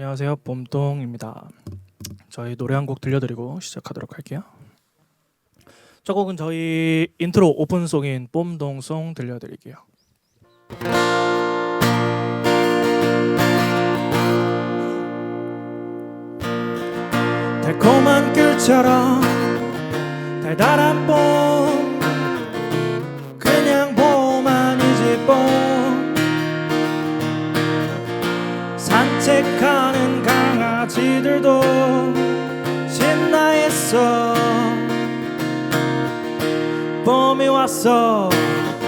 안녕하세요. 봄동입니다. 저희 노래 한 곡 들려드리고 시작하도록 할게요. 저 곡은 저희 인트로 오픈송인 봄동송 들려드릴게요. 달콤한 귤처럼 달달한 봄 봄이 왔어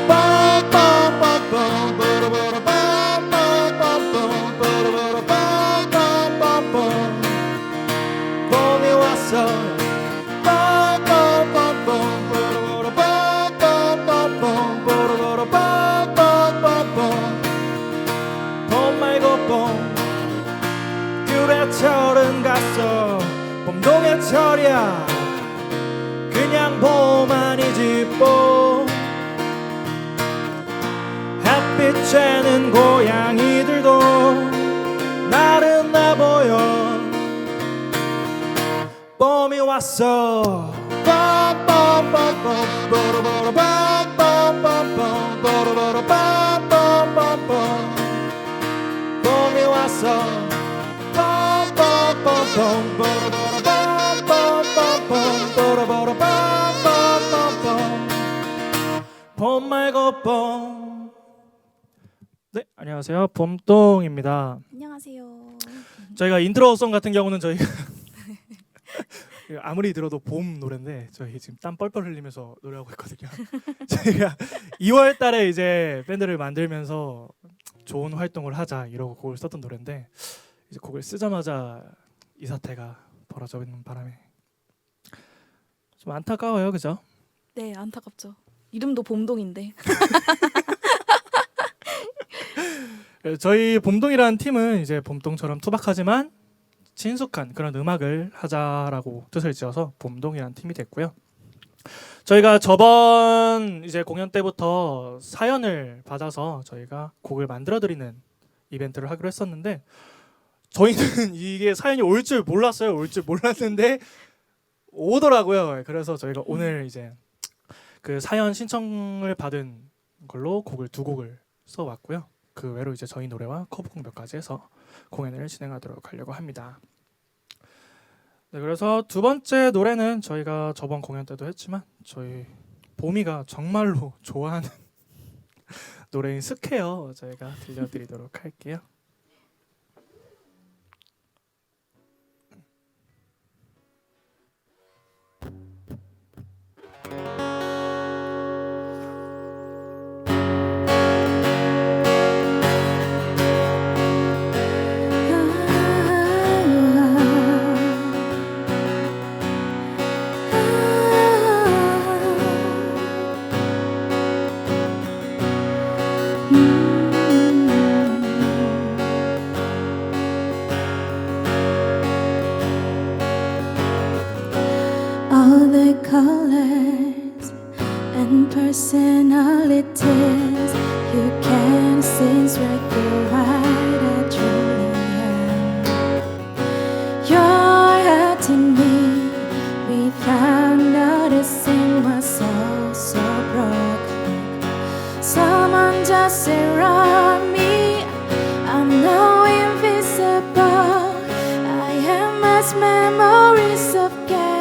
빰빰빰빰 뽀 쬐는 고양이들도 나른해 보여. 봄이 왔어. 봄이 왔어. 봄 말고 봄. 네, 안녕하세요. 봄동입니다. 안녕하세요. 저희가 인트로송 같은 경우는 저희 아무리 들어도 봄 노래인데 저희 지금 땀 뻘뻘 흘리면서 노래하고 있거든요. 저희가 2월 달에 이제 밴드를 만들면서 좋은 활동을 하자 이러고 곡을 썼던 노래인데 이제 곡을 쓰자마자 이 사태가 벌어져 있는 바람에 좀 안타까워요, 그죠? 네, 안타깝죠. 이름도 봄동인데. 예, 저희 봄동이라는 팀은 이제 봄동처럼 투박하지만 친숙한 그런 음악을 하자라고 뜻을 지어서 봄동이라는 팀이 됐고요. 저희가 저번 이제 공연 때부터 사연을 받아서 저희가 곡을 만들어 드리는 이벤트를 하기로 했었는데 저희는 이게 사연이 올 줄 몰랐어요. 올 줄 몰랐는데 오더라고요. 그래서 저희가 오늘 이제 그 사연 신청을 받은 걸로 곡을 두 곡을 써 왔고요. 그 외로 이제 저희 노래와 커브곡 몇 가지 해서 공연을 진행하도록 하려고 합니다. 네, 그래서 두 번째 노래는 저희가 저번 공연 때도 했지만 저희 보미가 정말로 좋아하는 노래인 스퀘어 저희가 들려드리도록 할게요. Memories of getting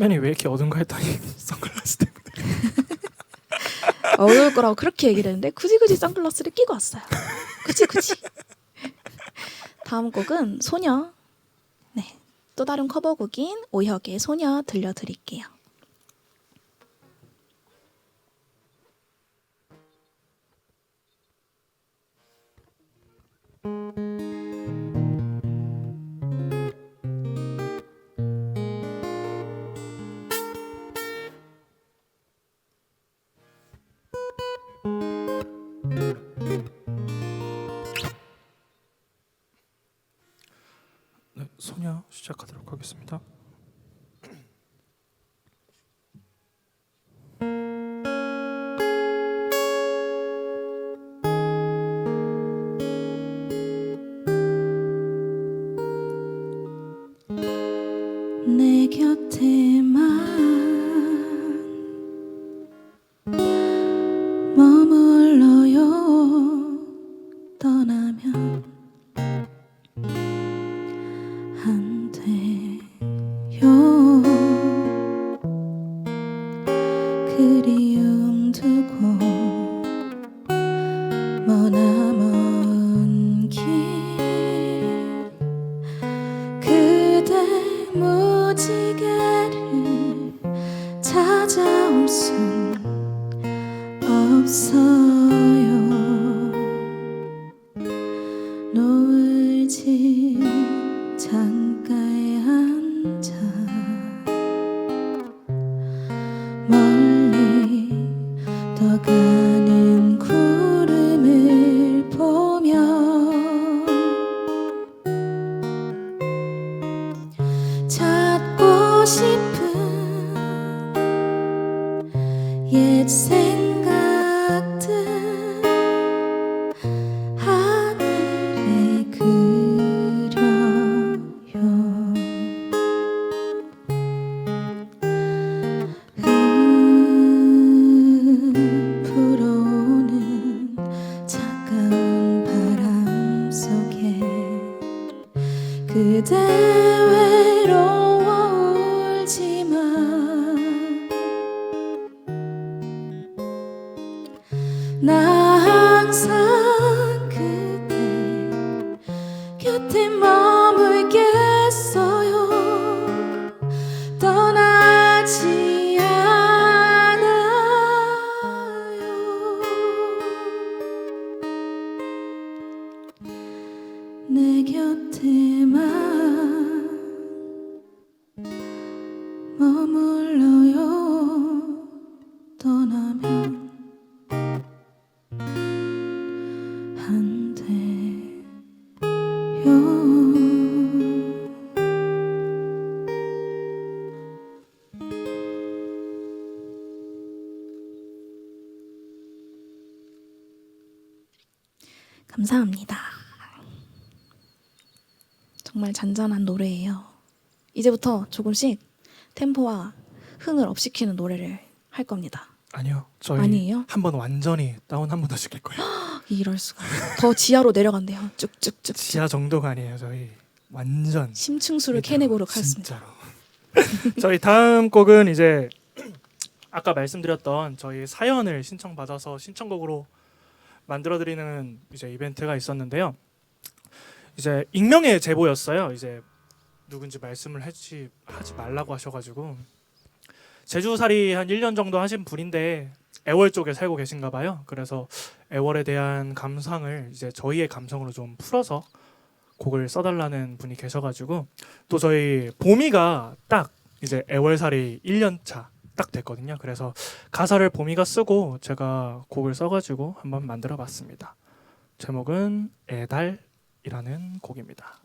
화면이 왜 이렇게 어두운가 했더니 선글라스 때문에 어두울 거라고 그렇게 얘기를 했는데 굳이 굳이 선글라스를 끼고 왔어요. 굳이 굳이. 다음 곡은 소녀. 네. 또 다른 커버곡인 오혁의 소녀 들려드릴게요. 그냥 시작하도록 하겠습니다. 잔잔한 노래예요. 이제부터 조금씩 템포와 흥을 업시키는 노래를 할 겁니다. 아니요. 저희 아니에요? 한번 완전히 다운 한 번 더 시킬 거예요. 이럴 수가. 더 지하로 내려간대요. 쭉쭉쭉. 지하 정도가 아니에요. 저희 완전 심층수를 캐내보도록 하겠습니다. 진짜로. 저희 다음 곡은 이제 아까 말씀드렸던 저희 사연을 신청받아서 신청곡으로 만들어 드리는 이제 이벤트가 있었는데요. 이제 익명의 제보였어요. 이제 누군지 말씀을 하지 하지 말라고 하셔가지고 제주살이 한 1년 정도 하신 분인데 애월 쪽에 살고 계신가 봐요. 그래서 애월에 대한 감상을 이제 저희의 감성으로 좀 풀어서 곡을 써달라는 분이 계셔가지고 또 저희 봄이가 딱 이제 애월살이 1년 차 딱 됐거든요. 그래서 가사를 봄이가 쓰고 제가 곡을 써가지고 한번 만들어봤습니다. 제목은 애달 이라는 곡입니다.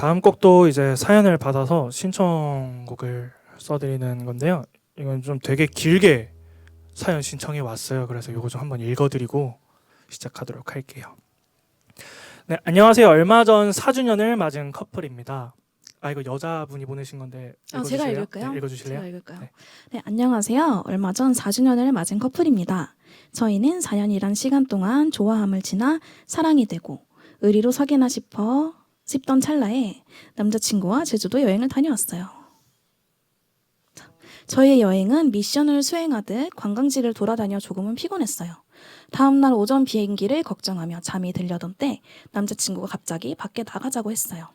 다음 곡도 이제 사연을 받아서 신청곡을 써드리는 건데요. 이건 좀 되게 길게 사연 신청해 왔어요. 그래서 이거 좀 한번 읽어드리고 시작하도록 할게요. 네, 안녕하세요. 얼마 전 4주년을 맞은 커플입니다. 아 이거 여자분이 보내신 건데 아, 제가 읽어주실래요? 읽을까요? 네, 읽어주실래요? 제가 읽을까요? 네. 네. 안녕하세요. 얼마 전 4주년을 맞은 커플입니다. 저희는 4년이란 시간 동안 좋아함을 지나 사랑이 되고 의리로 사귀나 싶어 싶던 찰나에 남자친구와 제주도 여행을 다녀왔어요. 자, 저희의 여행은 미션을 수행하듯 관광지를 돌아다녀 조금은 피곤했어요. 다음날 오전 비행기를 걱정하며 잠이 들려던 때 남자친구가 갑자기 밖에 나가자고 했어요.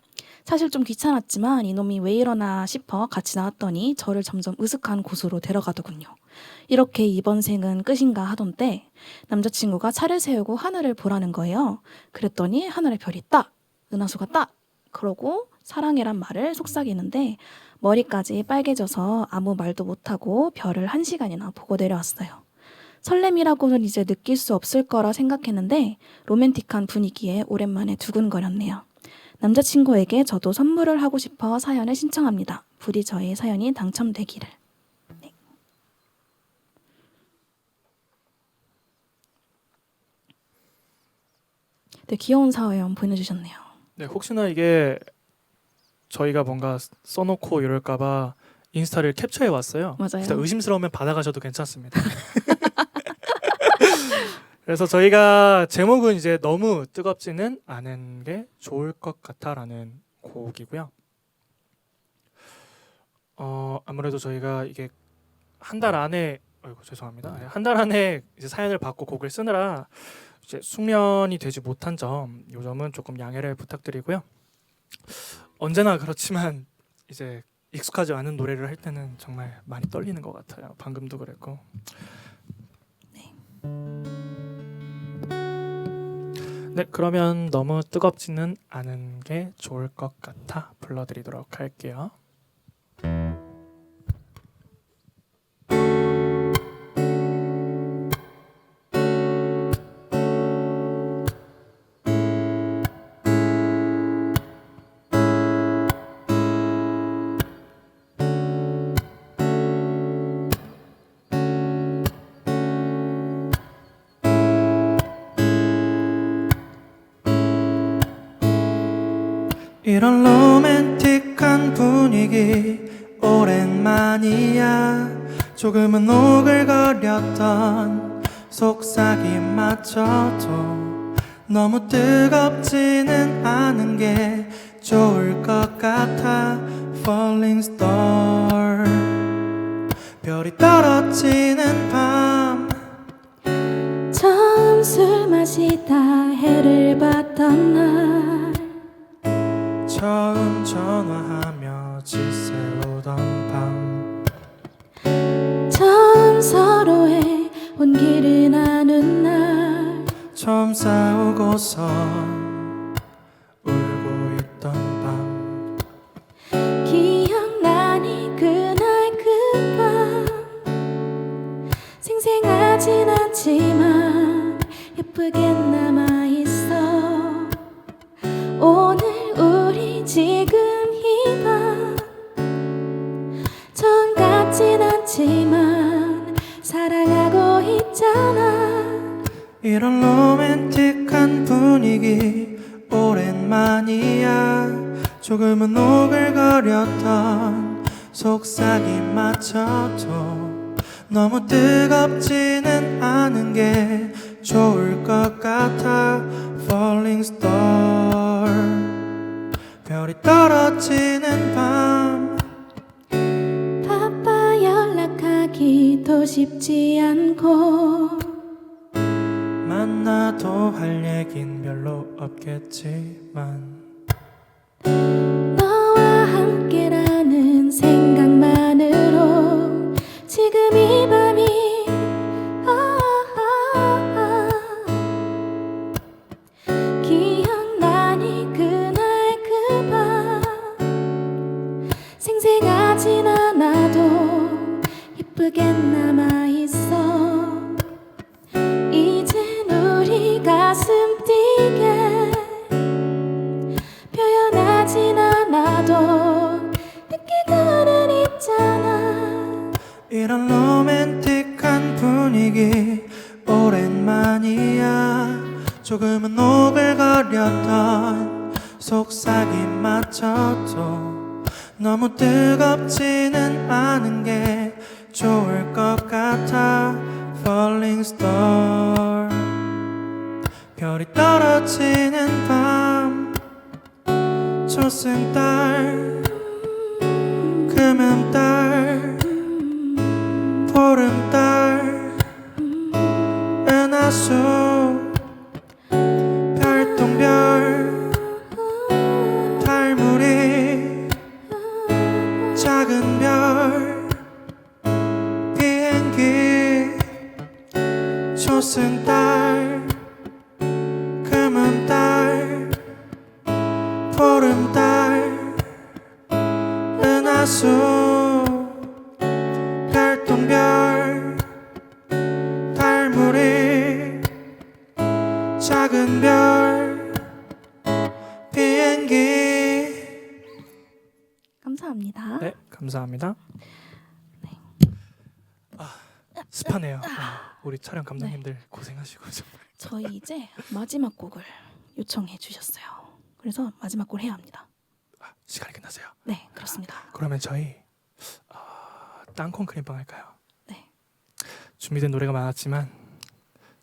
사실 좀 귀찮았지만 이놈이 왜 이러나 싶어 같이 나왔더니 저를 점점 으슥한 곳으로 데려가더군요. 이렇게 이번 생은 끝인가 하던 때 남자친구가 차를 세우고 하늘을 보라는 거예요. 그랬더니 하늘에 별이 딱, 은하수가 딱, 그러고 사랑해란 말을 속삭이는데 머리까지 빨개져서 아무 말도 못하고 별을 한 시간이나 보고 내려왔어요. 설렘이라고는 이제 느낄 수 없을 거라 생각했는데 로맨틱한 분위기에 오랜만에 두근거렸네요. 남자친구에게 저도 선물을 하고 싶어 사연을 신청합니다. 부디 저의 사연이 당첨되기를. 네. 네, 귀여운 사연 보내주셨네요. 네, 혹시나 이게 저희가 뭔가 써놓고 이럴까봐 인스타를 캡처해 왔어요. 맞아요. 진짜 의심스러우면 받아가셔도 괜찮습니다. 그래서 저희가 제목은 이제 너무 뜨겁지는 않은 게 좋을 것 같아라는 곡이고요. 어 아무래도 저희가 이게 한 달 안에 아이고 죄송합니다. 한달 안에 이제 사연을 받고 곡을 쓰느라 이제 숙련이 되지 못한 점, 요 점은 조금 양해를 부탁드리고요. 언제나 그렇지만 이제 익숙하지 않은 노래를 할 때는 정말 많이 떨리는 것 같아요. 방금도 그랬고. 네, 그러면 너무 뜨겁지는 않은 게 좋을 것 같아 불러드리도록 할게요. 이런 로맨틱한 분위기 오랜만이야. 조금은 오글거렸던 속삭임마저도 너무 뜨겁지는 않은 게 좋을 것 같아. Falling Star. 별이 떨어지는 밤. 처음 술 마시다 해를 봤던 날 처음 전화하며 지새우던 밤. 처음 서로의 온기를 나눈 날. 처음 싸우고선 울고 있던 밤. 기억나니 그날 그 밤. 생생하진 않지만 예쁘게 남 너무 뜨겁지는 않은 게 좋을 것 같아. Falling Star. 별이 떨어지는 밤. 바빠 연락하기도 쉽지 않고 만나도 할 얘긴 별로 없겠지만 아니야. 조금은 오글거렸던 속삭임 맞춰도 너무 뜨겁지는 않은 게 좋을 것 같아. Falling Star. 별이 떨어지는 밤. 초승달. 수 별똥별 달무리 작은 별 비행기 초승달 금음달 보름달 은하수 감사합니다. 네아 습하네요 아, 우리 촬영 감독님들 고생하시고 정말 저희 이제 마지막 곡을 요청해 주셨어요. 그래서 마지막 곡을 해야 합니다. 아, 시간이 끝났어요 네, 그렇습니다. 그러면 저희 아, 땅콩 크림빵 할까요? 네. 준비된 노래가 많았지만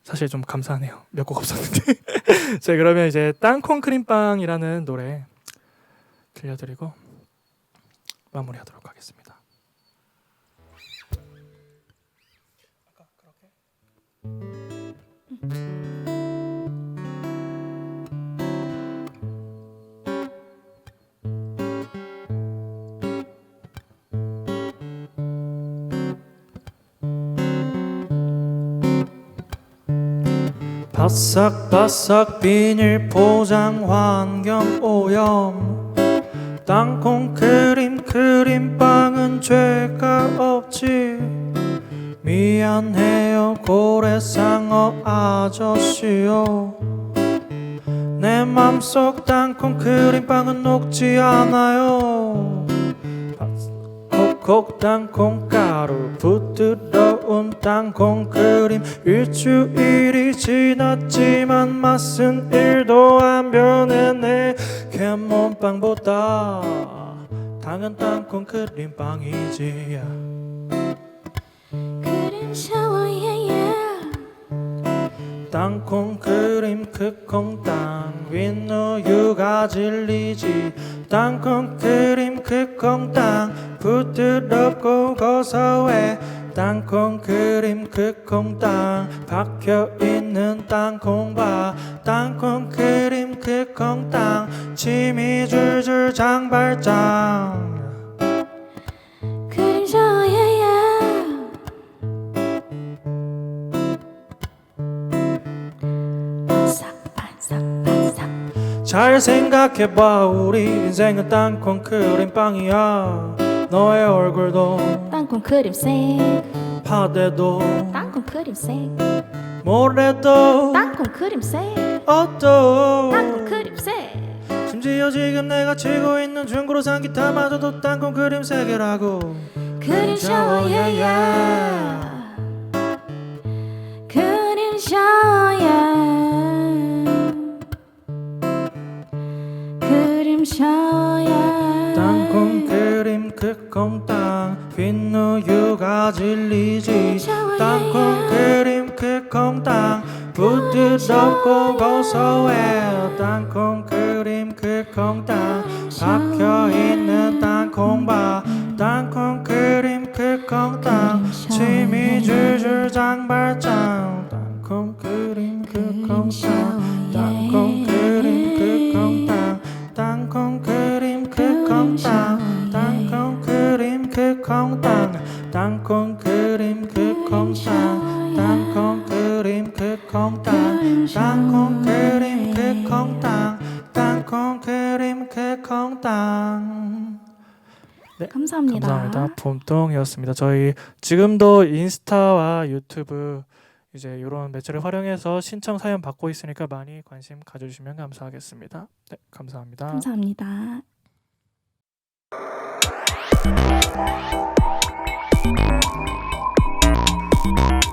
사실 좀 감사하네요. 몇 곡 없었는데. 자 그러면 이제 땅콩 크림빵이라는 노래 들려드리고 마무리하도록 하겠습니다. 아까 그렇게 바삭바삭 비닐 포장 환경 오염 땅콩 크림 크림빵은 죄가 없지. 미안해요 고래상어 아저씨요. 내 맘속 땅콩 크림빵은 녹지 않아요. 콕콕 땅콩 가루 부드러운 땅콩 크림. 일주일이 지났지만 맛은 일도 안 변했네. 캔몬빵보다 당연 땅콩 크림빵이지 그림 샤워 예예 땅콩 크림 크콩땅 윗우유가 질리지. 땅콩 크림 크콩땅 부드럽고 고소해. 땅콩 크림 크콩땅 박혀있는 땅콩바 땅콩 크림 크 콩 땅 침이 줄줄 장발장 잘 생각해봐 우리 인생은 땅콩 크림 빵이야 너의 얼굴도 땅콩 크림색 파대도 땅콩 크림색 모래도 땅콩 크림색 옷도 땅콩 크림색 심지어 지금 내가 치고 있는 중고로 산 기타마저도 땅콩 그림색이라고. 그림 샤워 예예 그림 샤워 예 그림 샤워 예 땅콩 그림 크콩땅 흰 우유가 질리지. 땅콩 그림 크콩땅 부드럽고 고소해 땅콩 그림 크콩땅. 박혀있는 땅콩바 땅콩 크림 크콩땅. 침이 줄줄 장발장. 땅콩 크림 크콩땅. 땅콩 감사합니다. 감사합니다. 봄동이었습니다. 저희 지금도 인스타와 유튜브 이제 이런 매체를 활용해서 신청 사연 받고 있으니까 많이 관심 가져주시면 감사하겠습니다. 네, 감사합니다. 감사합니다. 감사합니다.